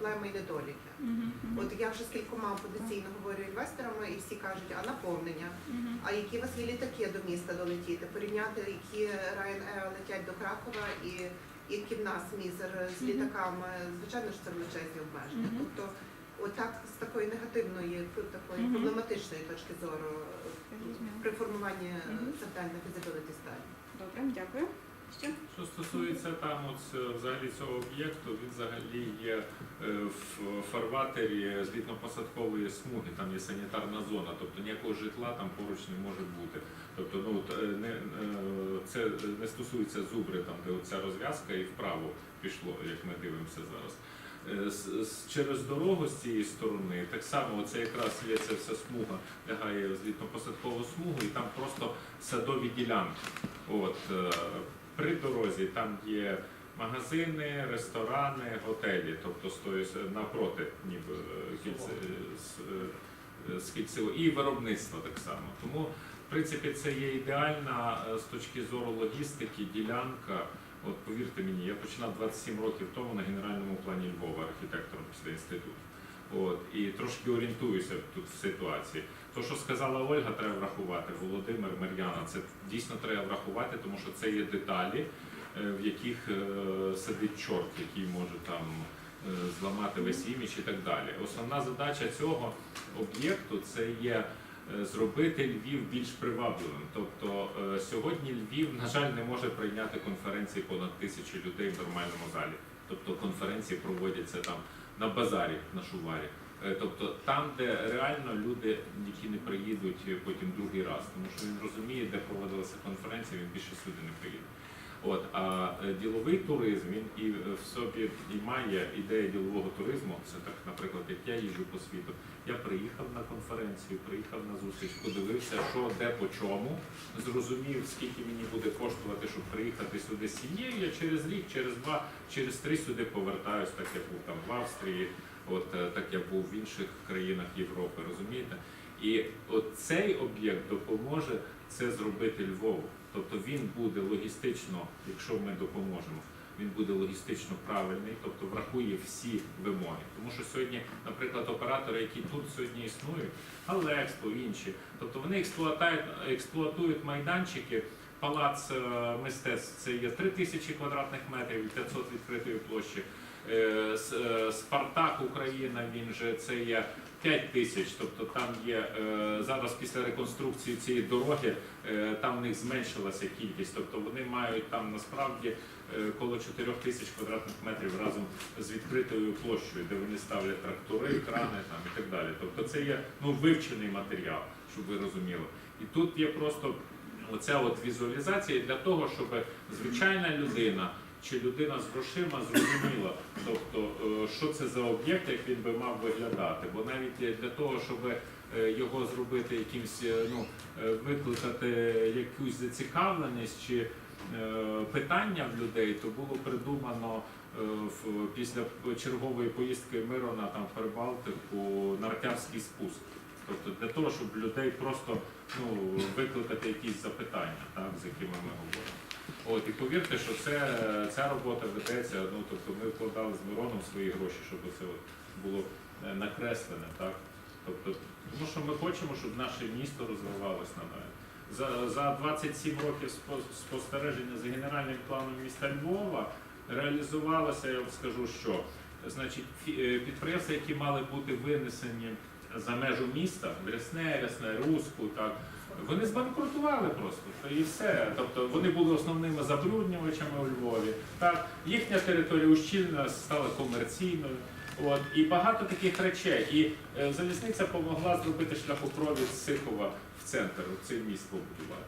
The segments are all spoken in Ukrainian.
проблеми і недоліки. Мгм, мгм, От я вже з кількома потенційно говорю інвесторами, і всі кажуть, а наповнення, мгм. а які у вас є літаки до міста долетіти, порівняти, які Ryanair летять до Кракова і які в нас мізер з літаками, звичайно ж це величезні обмеження. Мгм. Тобто, отак з такої негативної, такої Мгм. проблематичної точки зору при формуванні Мгм. завдань на feasibility study. Добре, дякую. Що стосується там от, е, взагалі цього об'єкту, він взагалі є е, в фарватері злітно-посадкової смуги, там є санітарна зона, тобто ніякого житла там поруч не може бути. Тобто, ну е, не, це не стосується зубри, там де оця розв'язка і вправо пішло, як ми дивимося зараз. Через дорогу з цієї сторони, так само це якраз є ця вся смуга, лягає злітно-посадкову смугу, і там просто садові ділянки. От, при дорозі там є магазини, ресторани, готелі, тобто стоїть напроти, ніби е, е, з кільцевого, і виробництво так само. Тому, в принципі, це є ідеальна е, з точки зору логістики ділянка. От повірте мені, я починав 27 років тому на генеральному плані Львова архітектором після інституту. От, і трошки орієнтуюся тут в ситуації. То, що сказала Ольга, треба врахувати. Володимир Мар'яна, це дійсно треба врахувати, тому що це є деталі, е, в яких е, сидить чорт, який може там е, зламати весь імідж і так далі. Основна задача цього об'єкту це є зробити Львів більш привабливим. Тобто сьогодні Львів, на жаль, не може прийняти конференції понад тисячі людей в нормальному залі. Тобто конференції проводяться там на базарі, на шуварі. Е, Тобто там, де реально люди, які не приїдуть е, потім другий раз, тому що він розуміє, де проводилася конференція, він більше сюди не приїде. От, а е, діловий туризм він і в собі і має ідея ділового туризму. Це так, наприклад, як я їжджу по світу. Я приїхав на конференцію, приїхав на зустріч, подивився, що де по чому, зрозумів, скільки мені буде коштувати, щоб приїхати сюди з сім'єю. Я через рік, через два, через три сюди повертаюсь, так я був там в Австрії, от е, так я був в інших країнах Європи, розумієте? І от цей об'єкт допоможе це зробити Львову. Тобто він буде логістично, якщо ми допоможемо, він буде логістично правильний, тобто врахує всі вимоги. Тому що сьогодні, наприклад, оператори, які тут сьогодні існують, Алекспо, інші, тобто вони експлуатують, експлуатують майданчики. Палац е, мистецтв це є 3 тисячі квадратних метрів, 500 відкритої площі. Е, е, Спартак Україна, він же це є 5 тисяч. Тобто там є е, зараз після реконструкції цієї дороги, е, там в них зменшилася кількість. Тобто вони мають там насправді е, коло 4 тисяч квадратних метрів разом з відкритою площею, де вони ставлять трактори, крани там і так далі. Тобто це є ну вивчений матеріал, щоб ви розуміли. І тут є просто оця от візуалізація для того, щоб звичайна людина чи людина з грошима зрозуміла, тобто е, що це за об'єкт, як він би мав виглядати. Бо навіть для того, щоб е, його зробити якимсь, е, ну викликати якусь зацікавленість чи питання в людей, то було придумано після чергової поїздки Мирона там в Прибалтику нартявський спуск. Тобто для того, щоб людей просто ну, викликати якісь запитання, так, з якими ми говоримо. От, і повірте, що це, ця робота ведеться, ну, тобто ми вкладали з Мироном свої гроші, щоб це було е, накреслене, так? Тобто, тому що ми хочемо, щоб наше місто розвивалося на мене. За, за 27 років спо- спостереження за генеральним планом міста Львова реалізувалося, я вам скажу, що значить, е, підприємства, які мали бути винесені за межу міста, Рясне, Рясне, Руську, так, вони збанкрутували просто то і все. Тобто вони були основними забруднювачами у Львові. Так, їхня територія ущільна стала комерційною. От і багато таких речей. І е, залізниця допомогла зробити шляхопровід з Сихова в центр, в цей міст побудувати.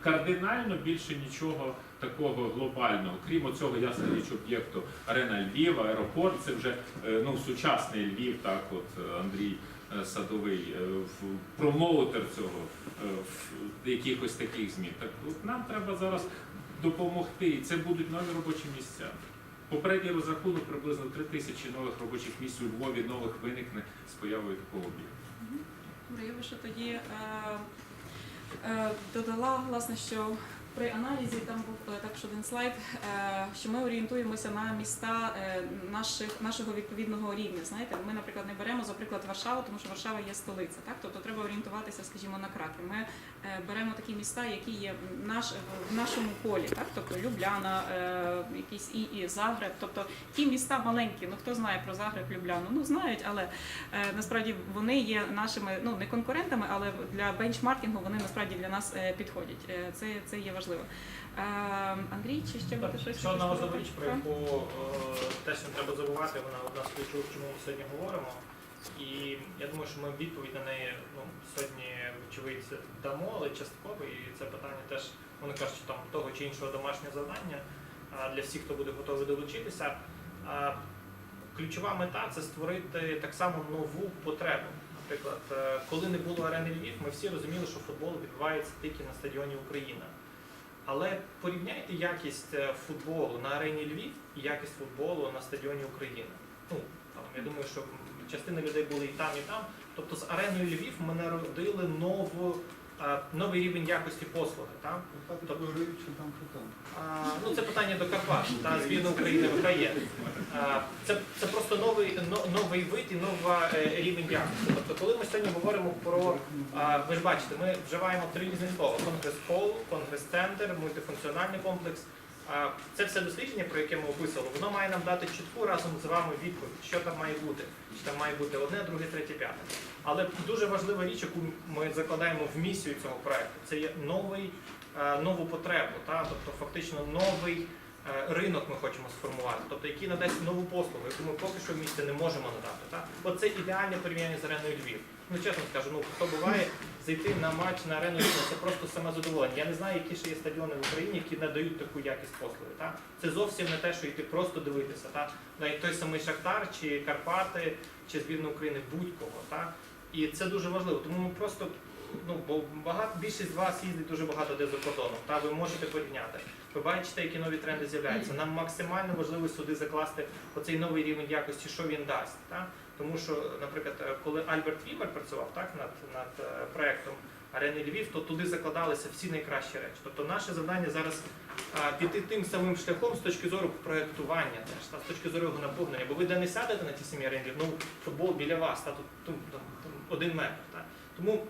Кардинально більше нічого такого глобального, крім цього ясна річ об'єкту Арена Львів, аеропорт. Це вже е, ну сучасний Львів. Так, от е, Андрій Садовий е, промоутер цього е, в якихось таких змін. Так от нам треба зараз допомогти, і це будуть нові робочі місця. Попередній розрахунок приблизно 3 тисячі нових робочих місць у Львові нових виникне з появою такого об'єкту. Я би ще тоді е, е, додала, власне, що При аналізі там був е, також один слайд, е, що ми орієнтуємося на міста е, наших, нашого відповідного рівня. Знаєте, ми, наприклад, не беремо, за приклад, Варшаву, тому що Варшава є столиця. Так? Тобто треба орієнтуватися, скажімо, на Краків. Ми беремо такі міста, які є в, наш, в нашому полі, так? тобто Любляна, якісь і, і Загреб. Тобто ті міста маленькі, ну хто знає про Загреб, Любляну? Ну знають, але насправді вони є нашими ну не конкурентами, але для бенчмаркінгу вони насправді для нас підходять. Це, це є важливо. Е, Андрій, чи ще буде щось? Ще одна важлива річ, про яку е, теж не треба забувати, вона одна з ключових, чому ми сьогодні говоримо. І я думаю, що ми відповідь на неї ну, сьогодні, вочевидь, дамо, але частково. І це питання теж, вони кажуть, що там того чи іншого домашнього завдання для всіх, хто буде готовий долучитися. Ключова мета це створити так само нову потребу. Наприклад, е, коли не було арени Львів, ми всі розуміли, що футбол відбувається тільки на стадіоні Україна. Але порівняйте якість е, футболу на арені Львів і якість футболу на стадіоні України. Ну там я думаю, що частина людей були і там, і там. Тобто з ареною Львів ми народили нову, новий рівень якості послуги. Так? Так виграють, що там, що там. А, ну, це питання до Карпат та зміни України в А, Це, це просто новий, новий вид і нова е, рівень якості. Тобто, коли ми сьогодні говоримо про а, ви ж бачите, ми вживаємо три різні слова: конгрес-хол, конгрес-центр, мультифункціональний комплекс. Це все дослідження, про яке ми описували, воно має нам дати чітку разом з вами відповідь, що там має бути. Чи там має бути одне, друге, третє, п'яте. Але дуже важлива річ, яку ми закладаємо в місію цього проекту, це є новий, е, нову потребу, та? тобто фактично новий е, ринок ми хочемо сформувати, тобто який надасть нову послугу, яку ми поки що в місті не можемо надати. Та? От це ідеальне порівняння з ареною Львів. Ну чесно скажу, ну хто буває зайти на матч на арену це просто саме задоволення. Я не знаю, які ще є стадіони в Україні, які надають таку якість послуги. Та? Це зовсім не те, що йти просто дивитися. Та? Навіть той самий Шахтар, чи Карпати, чи збірна України будь-кого. Та? І це дуже важливо. Тому ми просто ну бо багато більшість з вас їздить дуже багато де за кордоном. Та ви можете порівняти. Ви бачите, які нові тренди з'являються. Нам максимально важливо сюди закласти оцей новий рівень якості, що він дасть. Та? Тому що, наприклад, е, коли Альберт Вібер працював так над, над е, проектом Арени Львів, то туди закладалися всі найкращі речі. Тобто наше завдання зараз а, піти тим самим шляхом з точки зору проектування, теж, та, з точки зору його наповнення. Бо ви де не сядете на ті самі арені, ну футбол біля вас, та тут, тут, там, там один метр. Та. Тому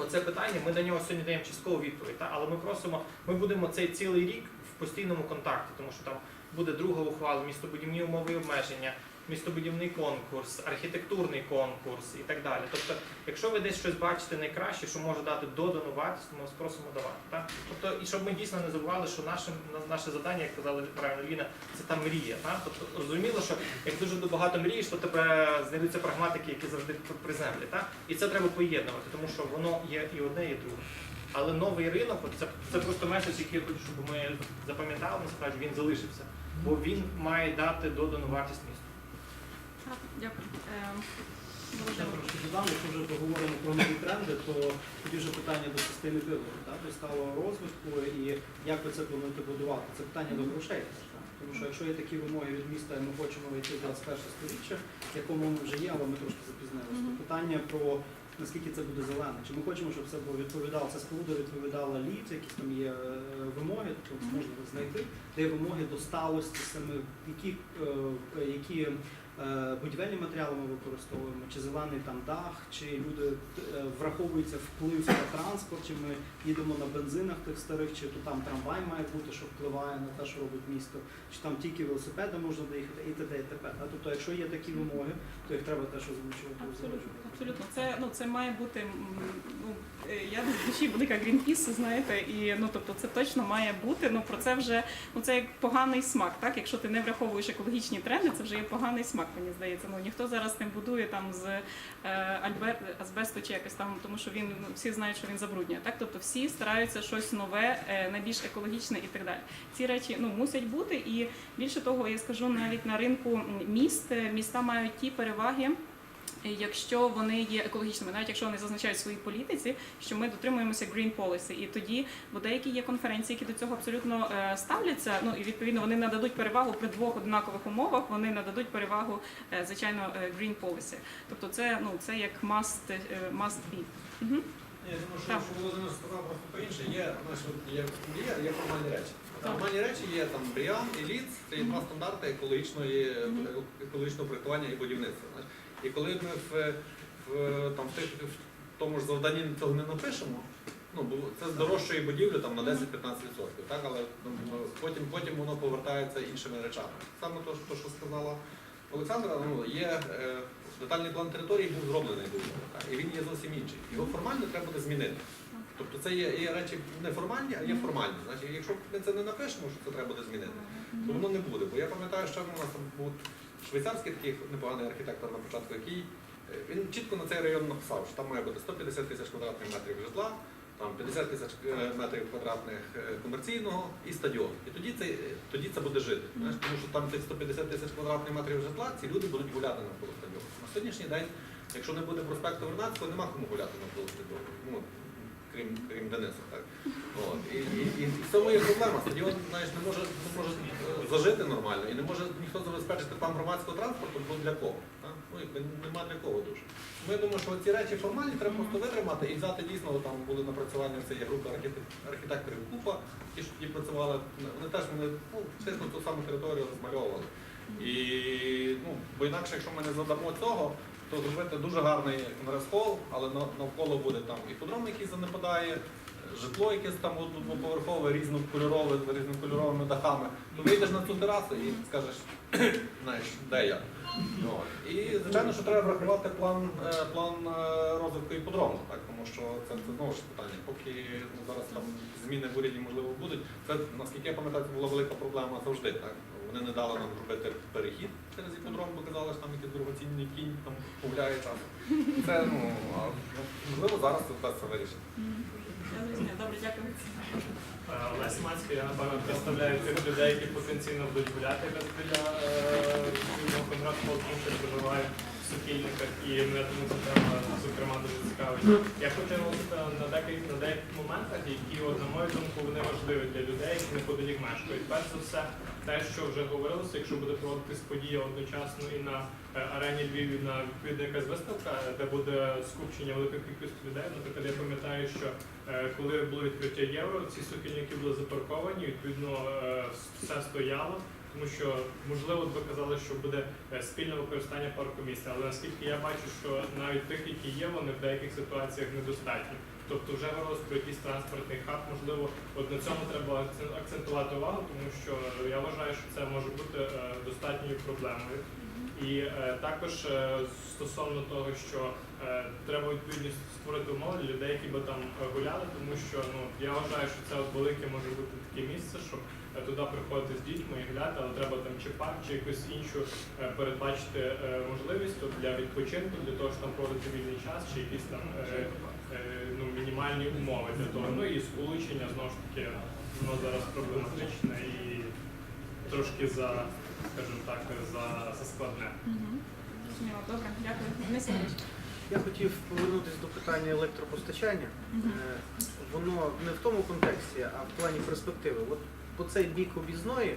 Оце питання, ми на нього сьогодні даємо часткову відповідь, та? але ми просимо, ми будемо цей цілий рік в постійному контакті, тому що там буде друга ухвала, містобудівні умови і обмеження, містобудівний конкурс, архітектурний конкурс і так далі. Тобто, якщо ви десь щось бачите найкраще, що може дати додану вартість, то ми вас просимо давати. Так? Тобто, і щоб ми дійсно не забували, що наше, наше завдання, як казала правильно Ліна, це та мрія. Так? Тобто, зрозуміло, що як дуже багато мрієш, то тебе знайдуться прагматики, які завжди приземлять. Так? І це треба поєднувати, тому що воно є і одне, і друге. Але новий ринок, це, це просто меседж, який я хочу, щоб ми запам'ятали, насправді він залишився. Бо він має дати додану вартість місту. Дякую. Е, трошки додам, якщо вже поговоримо про нові тренди, то тоді вже питання до системи вибору, так, до сталого розвитку і як ви це плануєте будувати. Це питання до грошей. Тому що якщо є такі вимоги від міста, і ми хочемо вийти в 21 сторіччя, в якому ми вже є, але ми трошки запізнилися, то питання про наскільки це буде зелене. Чи ми хочемо, щоб це було відповідало, це споруда відповідала літ, якісь там є е, вимоги, тобто можна знайти, де є вимоги до сталості саме, які, е, які будівельні матеріали ми використовуємо, чи зелений там дах, чи люди е, враховується вплив на транспорт, чи ми їдемо на бензинах тих старих, чи то там трамвай має бути, що впливає на те, що робить місто, чи там тільки велосипедом можна доїхати, і т.д. і т.п. Тобто, якщо є такі вимоги, то їх треба теж озвучувати. Абсолютно, абсолютно. Це ну це має бути. Ну е, я в душі велика Greenpeace, знаєте, і ну тобто це точно має бути. Ну про це вже ну це як поганий смак. Так, якщо ти не враховуєш екологічні тренди, це вже є поганий смак. Мені здається. Ну ніхто зараз не будує там з е, альбер азбесту чи якось там, тому що він ну, всі знають, що він забруднює. Так, тобто всі стараються щось нове, е, найбільш екологічне і так далі. Ці речі ну мусять бути, і більше того, я скажу навіть на ринку міст, е, міста мають ті переваги. Якщо вони є екологічними, навіть якщо вони зазначають в своїй політиці, що ми дотримуємося green policy, і тоді, бо деякі є конференції, які до цього абсолютно е, ставляться. Ну і відповідно вони нададуть перевагу при двох однакових умовах. Вони нададуть перевагу, е, звичайно, е, green policy. Тобто, це ну це як must, е, must be. Угу. Я думаю, що, що Володимир сказав просто по-інше. Є, от є, є, є формальні речі. Так. Нормальні речі є там Бріан і Ліц, це є два стандарти екологічної, екологічного проєктування і будівництва. І коли ми в, в, там, в, тих, в тому ж завданні цього не напишемо, ну, це здорожчує будівлю там, на 10-15%, так? але ну, потім, потім воно повертається іншими речами. Саме те, що- що сказала Олександра, ну, є е, детальний план території був зроблений був, так, і він є зовсім інший. Його формально треба буде змінити. Тобто це є, є речі не формальні, а є формальні. Значить, якщо ми це не напишемо, що це треба буде змінити, то воно не буде. Бо я пам'ятаю, що у нас там був швейцарський такий непоганий архітектор на початку, який е, він чітко на цей район написав, що там має бути 150 тисяч квадратних метрів житла, там 50 тисяч е, метрів квадратних е, комерційного і стадіон. І тоді це, тоді це буде жити. Знаєш, тому що там цих 150 тисяч квадратних метрів житла, ці люди будуть гуляти навколо стадіону. На сьогоднішній день, якщо не буде проспекту Вернадського, нема кому гуляти навколо стадіону. Ну, крім, крім Дениса. Так. От. І, і, і в цьому є проблема. Стадіон знаєш, не може, не може е, зажити нормально і не може ніхто забезпечити там громадського транспорту, бо для кого? Так? Ну, якби нема для кого дуже. Тому я думаю, що ці речі формальні треба просто витримати і взяти дійсно, там були напрацювання, це є група архітекторів Купа, ті, що тоді працювали, вони теж вони ну, чесно ту саму територію розмальовували. І ну, бо інакше, якщо ми не задамо цього, то зробити дуже гарний конгрес-хол, але навколо буде там і подром, який занепадає, житло якесь там двоповерхове, різнокольорове, з різнокольоровими дахами. То вийдеш на цю терасу і скажеш, знаєш, де я. Ну. І звичайно, що треба врахувати план, е, план е, розвитку іподрому, так, тому що це, це знову ж питання. Поки ну, зараз там зміни в уряді можливо будуть. Це наскільки я пам'ятаю, це була велика проблема завжди. Так вони не дали нам зробити перехід через іпідром, бо казали, що там якийсь дорогоцінний кінь там гуляє час. Це ну а, можливо зараз це вдасться вирішити. Добре, дякую. Олесь Мацький, я напевно представляю тих людей, які потенційно будуть гуляти без біля контракту, що я проживаю в сукільниках, і мене тому тема зокрема дуже цікавить. Я хочу на деяких на деяких моментах, які, от, на мою думку, вони важливі для людей, які неподалік мешкають. Перш за все, те, що вже говорилося, якщо буде проводитись подія одночасно і на е, арені Львіві на відповідна якась виставка, де буде скупчення великої кількості людей. Наприклад, я пам'ятаю, що е, коли було відкриття євро, ці сукільники були запарковані, відповідно е, все стояло. Тому що можливо ви казали, що буде е, спільне використання парку місця, але наскільки я бачу, що навіть тих, які є, вони в деяких ситуаціях недостатні. Тобто вже говорилось про якийсь транспортний хаб, можливо, от на цьому треба акцентувати увагу, тому що я вважаю, що це може бути е, достатньою проблемою. І е, також е, стосовно того, що е, треба відповідно створити умови для людей, які би там гуляли, тому що ну я вважаю, що це от велике може бути таке місце, щоб е, туди приходити з дітьми і гуляти, але треба там чи парк, чи якусь іншу е, передбачити е, можливість для відпочинку, для того, щоб там проводити вільний час, чи якісь там е, е, ну, мінімальні умови для того. Ну і сполучення знову ж таки воно зараз проблематичне і трошки за, скажімо так, за, за складне. Добре, дякую. Я хотів повернутися до питання електропостачання. Е, Воно не в тому контексті, а в плані перспективи. От по цей бік об'їзної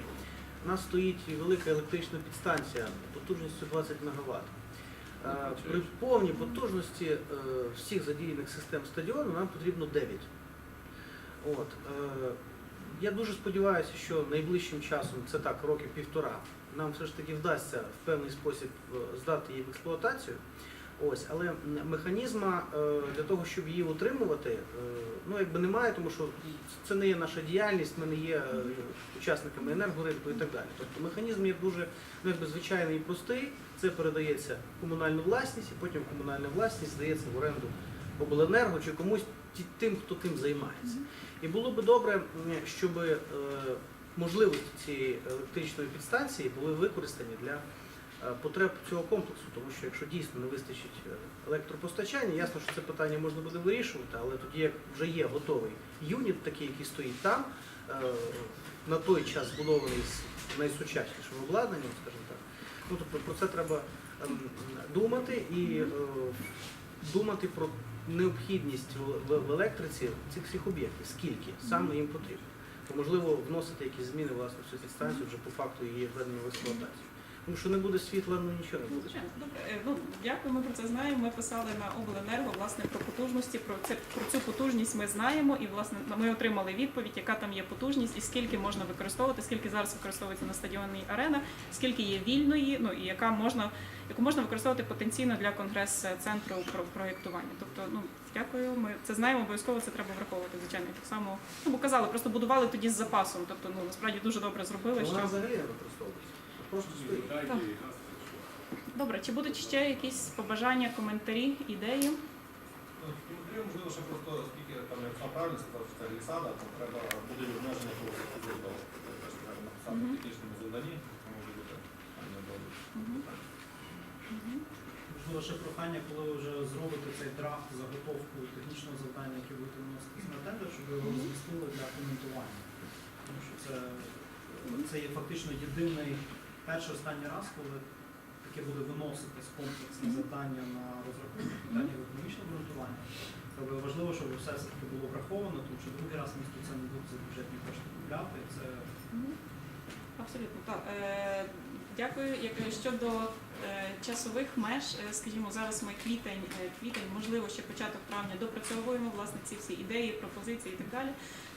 у нас стоїть велика електрична підстанція потужністю 20 МВт. При повній потужності е, всіх задіяних систем стадіону нам потрібно 9. От. е, Я дуже сподіваюся, що найближчим часом, це так, роки півтора, нам все ж таки вдасться в певний спосіб е, здати її в експлуатацію. Ось, але механізма е, для того, щоб її утримувати, е, ну якби немає, тому що це не є наша діяльність, ми не є е, учасниками енергоринку і так далі. Тобто механізм є дуже ну, якби звичайний і простий. Це передається в комунальну власність, і потім комунальна власність здається в оренду обленерго чи комусь тим, хто тим займається. І було би добре, щоб можливості цієї електричної підстанції були використані для потреб цього комплексу, тому що якщо дійсно не вистачить е, електропостачання, ясно, що це питання можна буде вирішувати, але тоді, як вже є готовий юніт, такий, який стоїть там, е, на той час збудований з найсучаснішим обладнанням, скажімо так, ну тобто про це треба ем, думати і е, думати про необхідність в, електриці цих всіх об'єктів, скільки саме їм потрібно. Можливо вносити якісь зміни власне в цю підстанцію вже по факту її введення в експлуатацію. Тому що не буде світла, ну нічого не Ну, буде. добре. Е, Ну, дякую, ми про це знаємо. Ми писали на обленерго власне про потужності. Про це про цю потужність ми знаємо, і власне ми отримали відповідь, яка там є потужність, і скільки можна використовувати, скільки зараз використовується на стадіоні арена, скільки є вільної, ну і яка можна, яку можна використовувати потенційно для конгрес-центру про проєктування. Тобто, ну дякую. Ми це знаємо. Обов'язково це треба враховувати. Звичайно, так само ну бо казали, просто будували тоді з запасом. Тобто, ну насправді дуже добре зробили. Вона Що взагалі використовується. Просто стоїть. Так. добре, чи будуть ще якісь побажання, коментарі, ідеї? Ну, можливо, що просто оскільки там як сам правильно сказав, що це глісада, то треба буде обмеження фізичного. Теж треба написати в технічному завданні, то може бути там недолік. Мгм. Мгм. Можливо, ще прохання, коли ви вже зробите цей драфт, заготовку технічного завдання, яке будете вноситись на тендер, щоб ви його розмістили для коментування. Тому що це, це є фактично єдиний перший останній раз, коли таке буде виноситись комплексне завдання на розрахунок питання економічного обґрунтування. то важливо, щоб все все таки було враховано, тому що другий раз місто це не буде за бюджетні кошти купляти. Це Абсолютно так. Е, Дякую. Як щодо е, часових меж, е, скажімо, зараз ми квітень, е, квітень, можливо, ще початок травня допрацьовуємо власне ці всі ідеї, пропозиції і так далі.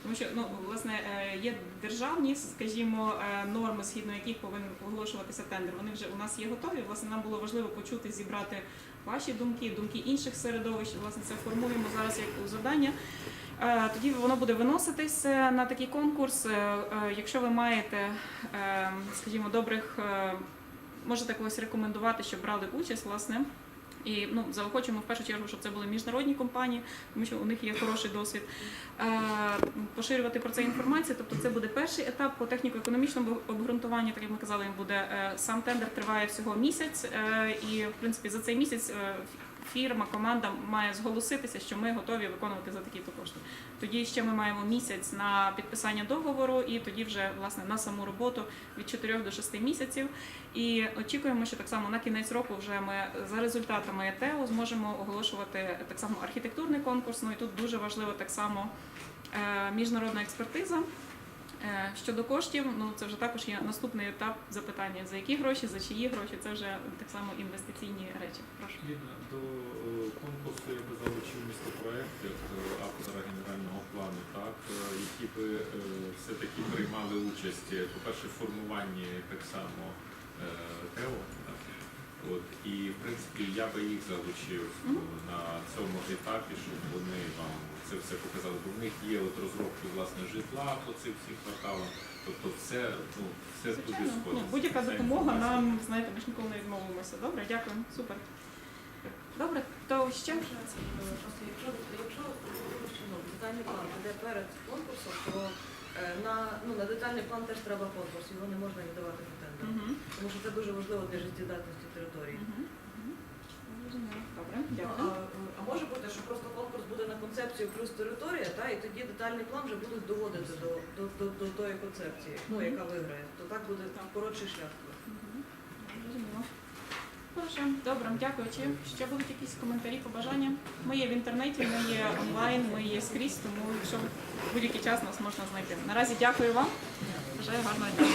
Тому що ну власне е, є державні, скажімо, е, норми, згідно яких повинен оголошуватися тендер. Вони вже у нас є готові. Власне, нам було важливо почути, зібрати ваші думки, думки інших середовищ. Власне, це формуємо зараз як завдання. Е, Тоді воно буде виноситись е, на такий конкурс. Е, Якщо ви маєте, скажімо, добрих, можете когось рекомендувати, щоб брали участь, власне. І ну, заохочуємо в першу чергу, щоб це були міжнародні компанії, тому що у них є хороший досвід. Поширювати про це інформацію. Тобто це буде перший етап по техніко-економічному обґрунтуванню. Так як ми казали, він буде сам тендер триває всього місяць, і в принципі за цей місяць фірма, команда має зголоситися, що ми готові виконувати за такі-то кошти. Тоді ще ми маємо місяць на підписання договору, і тоді вже власне на саму роботу від 4 до 6 місяців. І очікуємо, що так само на кінець року вже ми за результатами ЕТЕО зможемо оголошувати так само архітектурний конкурс. Ну і тут дуже важливо так само е, міжнародна експертиза. Е, Щодо коштів, ну це вже також є наступний етап запитання, за які гроші, за чиї гроші, це вже так само інвестиційні речі. Прошу. До е, конкурсу я би залучив місто проект як е, автора генерального плану, так, які би все-таки приймали участь, по-перше, в формуванні так само ТЕО. От, і в принципі я би їх залучив е, Мгм. на цьому етапі, щоб вони вам це все показали. Бо в них є от розробки власне житла по цим всім кварталам. Тобто все, ну, все туди ну, будь-яка Вся допомога нам, знаєте, ми ж ніколи не відмовимося. Добре, дякую, супер. Добре, то ще Просто якщо, якщо що, ну, детальний план буде перед конкурсом, то на, ну, на детальний план теж треба конкурс, його не можна віддавати на тендер. Мгм, Тому що це дуже важливо для життєдатності території. Зрозуміло. Добре, Ну, дякую. а, а може бути, що просто конкурс буде на концепцію плюс територія, та, і тоді детальний план вже будуть доводити до, до, до, до тої концепції, ну, яка виграє. То так буде там коротший шлях. Хорошо, добре, дякую. Чи ще будуть якісь коментарі, побажання? Ми є в інтернеті, ми є онлайн, ми є скрізь, тому якщо будь-який час нас можна знайти. Наразі дякую вам. Бажаю гарного дня.